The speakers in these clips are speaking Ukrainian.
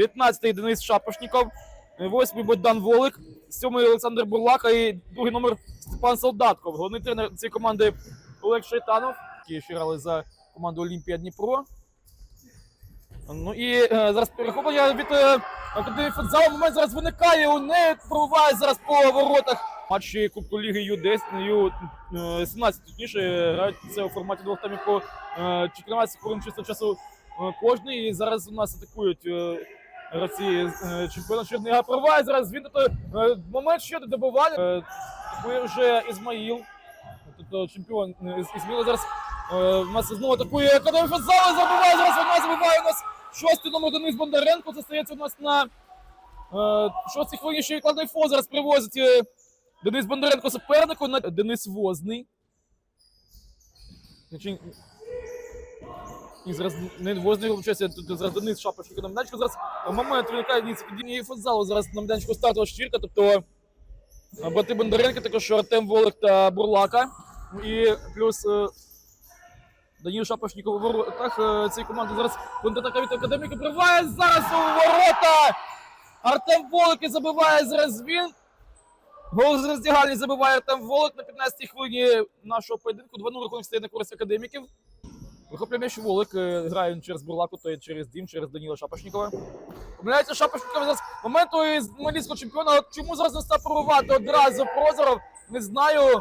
19-й Денис Шапошніков, 8-й Богдан Волик, 7-й Олександр Бурлака і другий номер Степан Солдатков. Головний тренер цієї команди Олег Шайтанов, які ще грали за команду Олімпія Дніпро. Ну і е, зараз перехоплення від е, академії футзалу. Момент зараз виникає. У неї пробиває зараз по воротах. Матчі Кубку Ліги Ю-10, Ю-17, точніше, грають це у форматі двох таймів по е, 14 хвилин чисто часу е, кожний. І зараз у нас атакують гравці е, чемпіона Чернига. Пробиває зараз він тут е, момент ще до добивання. Е, Атакує вже Ізмаїл. Тобто чемпіон Із- Ізмаїла зараз у нас знову атакує академію футзалу. Забиває зараз вона забиває у нас шостий номер Денис Бондаренко. Це стається у нас на шостій хвилині ще відкладний фо. Зараз привозить Денис Бондаренко супернику на Денис Возний. І зараз не Возний тут зараз Денис Шапошник на. Зараз момент виникає ні підіймі футзалу. Зараз на меданчику стартова четвірка, тобто е, брати Бондаренко, також Артем Волик та Бурлака. І плюс е, Даніл Шапошніков у воротах е, цієї команди зараз контратака від академіки приває зараз у ворота. Артем Волик і забиває зараз він. Гол з роздягальні забиває Артем Волик на 15-й хвилині нашого поєдинку. 2-0 рахунок стає на користь академіків. Вихоплює м'яч е, грає він через Бурлаку, то є через Дім, через Даніла Шапошнікова. Помиляється Шапошніков зараз моменту із малійського чемпіона. Чому зараз не став прорвати одразу Прозоров? Не знаю.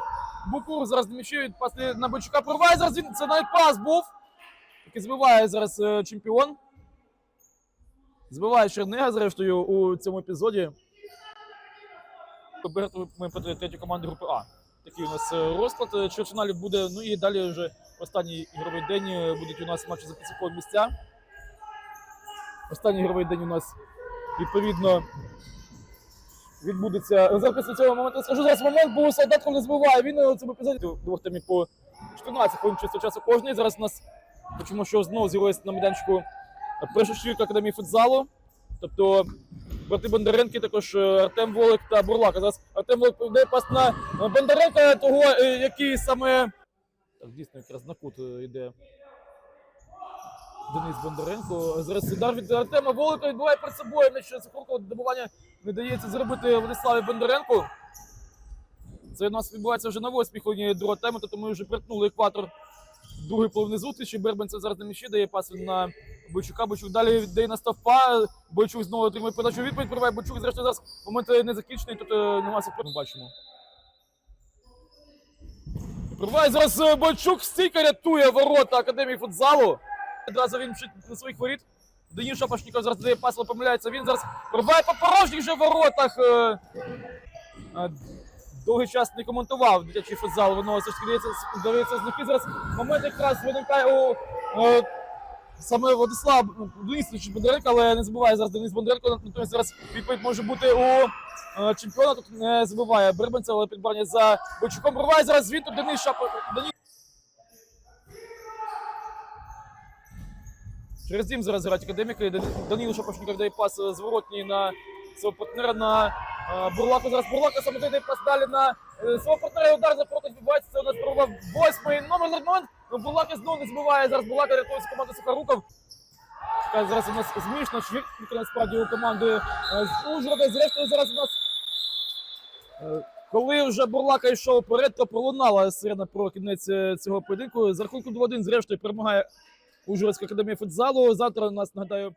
Букур зараз на м'ячі пасли на Бойчука. Прорває зараз він, це навіть пас був. Який збиває зараз е, чемпіон. Збиває Чернига, зрештою, у цьому епізоді. Ми проти третю команду групи А. Такий у нас е, розклад. Е, Чвертьфіналів буде. Ну і далі вже останній ігровий день е, будуть у нас матчі за підсумкові місця. Останній ігровий день у нас відповідно відбудеться. Зараз цього моменту скажу зараз момент, бо солдатком не збиває. Він у цьому епізоді двох таймів по 14 хвилин чисто часу кожний. Зараз у нас почому що знову з'явилися на майданчику перша четвірка академії футзалу. Тобто брати Бондаренки, також е, Артем Волик та Бурлак. Зараз Артем Волик йде пас на Бондаренка, того, е, який саме. Так, дійсно, якраз на кут е, йде Денис Бондаренко. Зараз удар від Артема Волика відбуває перед собою. М'яч Соколко добування не дається зробити Владиславі Бондаренку. Це у нас відбувається вже на восьмій хвилині другого тайму, тобто ми вже притнули екватор другої половини зустрічі. Бербенцев зараз на м'ячі дає пас на Бойчука. Бойчук далі віддає на стовпа. Бойчук знову отримує подачу відповідь. Прориває Бойчук. Зрештою зараз момент не закінчений, тут е, нема супер. Ми бачимо. Прориває зараз е, Бойчук стійка рятує ворота Академії футзалу. Одразу він на своїх воріт. Денис Шапошніков зараз дає пас, але помиляється. Він зараз прориває по порожніх же воротах. е, е, Довгий час не коментував дитячий футзал. Воно все ж таки дається, знаки. Зараз момент якраз виникає у е, саме Владислав Денисович Бондаренко, але не забуває зараз Денис Бондаренко. Натомість зараз відповідь може бути у е, чемпіона. Тут не забуває Бербенця, але підбрання за Бойчуком. Прориває зараз тут Денис Шапо. Денис. Через дім зараз грають академіки. Данило Шапошников дає пас е, зворотній на свого партнера на Бурлаку. Зараз Бурлака дає пас на е, свого партнера. Удар за відбувається. Це у нас прорвав восьмий номер момент. Бурлака знову не збиває. Зараз Бурлака рятується команда Сухоруков. Зараз у нас змішна чвіртка насправді у команди е, з Ужгорода. Зрештою зараз у нас. е, Коли вже Бурлака йшов вперед, то пролунала сирена про кінець цього поєдинку. За рахунком 2-1 зрештою перемагає Ужгородська академія футзалу. Завтра у нас нагадаю